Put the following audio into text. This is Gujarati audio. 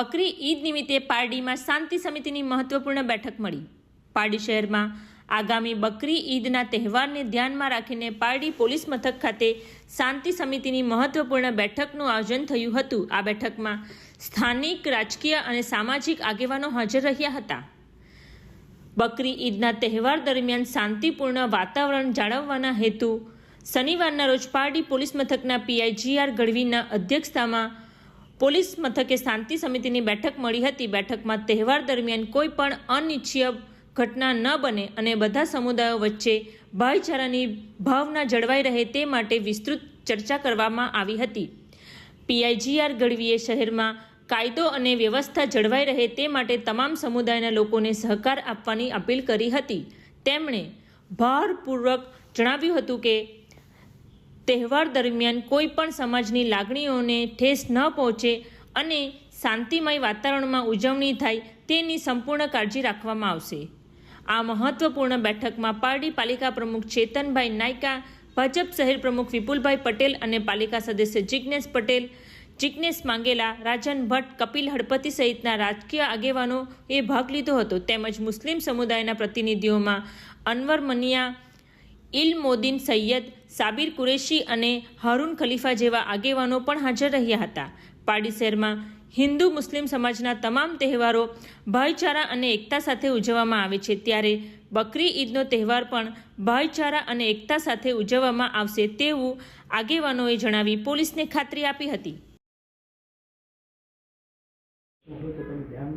બકરી ઈદ નિમિત્તે પારડીમાં શાંતિ સમિતિની મહત્વપૂર્ણ બેઠક મળી. પારડી શહેરમાં આગામી બકરી ઈદના તહેવારને ધ્યાનમાં રાખીને પારડી પોલીસ મથક ખાતે શાંતિ સમિતિની મહત્વપૂર્ણ બેઠકનું આયોજન થયું હતું. આ બેઠકમાં સ્થાનિક, રાજકીય અને સામાજિક આગેવાનો હાજર રહ્યા હતા. બકરી ઈદના તહેવાર દરમિયાન શાંતિપૂર્ણ વાતાવરણ જાળવવાના હેતુ શનિવારના રોજ પારડી પોલીસ મથકના પીઆઈ જીઆર ગઢવીના અધ્યક્ષતામાં પોલીસ મથકે શાંતિ સમિતિની બેઠક મળી હતી. બેઠકમાં તહેવાર દરમિયાન કોઈ પણ અનિચ્છીય ઘટના ન બને અને બધા સમુદાયો વચ્ચે ભાઈચારાની ભાવના જળવાઈ રહે તે માટે વિસ્તૃત ચર્ચા કરવામાં આવી હતી. પીઆઈજીઆર ગઢવીએ શહેરમાં કાયદો અને વ્યવસ્થા જળવાઈ રહે તે માટે તમામ સમુદાયના લોકોને સહકાર આપવાની અપીલ કરી હતી. તેમણે ભારપૂર્વક જણાવ્યું હતું કે તહેવાર દરમિયાન કોઈ પણ સમાજની લાગણીઓને ઠેસ ન પહોંચે અને શાંતિમય વાતાવરણમાં ઉજવણી થાય તેની સંપૂર્ણ કાળજી રાખવામાં આવશે. આ મહત્વપૂર્ણ બેઠકમાં પારડી પાલિકા પ્રમુખ ચેતનભાઈ નાયકા, ભાજપ શહેર પ્રમુખ વિપુલભાઈ પટેલ અને પાલિકા સદસ્ય જિજ્ઞેશ પટેલ જિજ્ઞેશ માંગેલા, રાજન ભટ્ટ, કપિલ હડપતિ સહિતના રાજકીય આગેવાનોએ ભાગ લીધો હતો. તેમજ મુસ્લિમ સમુદાયના પ્રતિનિધિઓમાં અનવર મનિયા ઇલ મોદીન સૈયદ સાબિર કુરેશી અને હારૂન ખલીફા જેવા આગેવાનો પણ હાજર રહ્યા હતા. પાડી શહેરમાં હિન્દુ મુસ્લિમ સમાજના તમામ તહેવારો ભાઈચારા અને એકતા સાથે ઉજવવામાં આવે છે. ત્યારે બકરી ઈદનો તહેવાર પણ ભાઈચારા અને એકતા સાથે ઉજવવામાં આવશે તેવું આગેવાનોએ જણાવી પોલીસને ખાતરી આપી હતી. ધ્યાન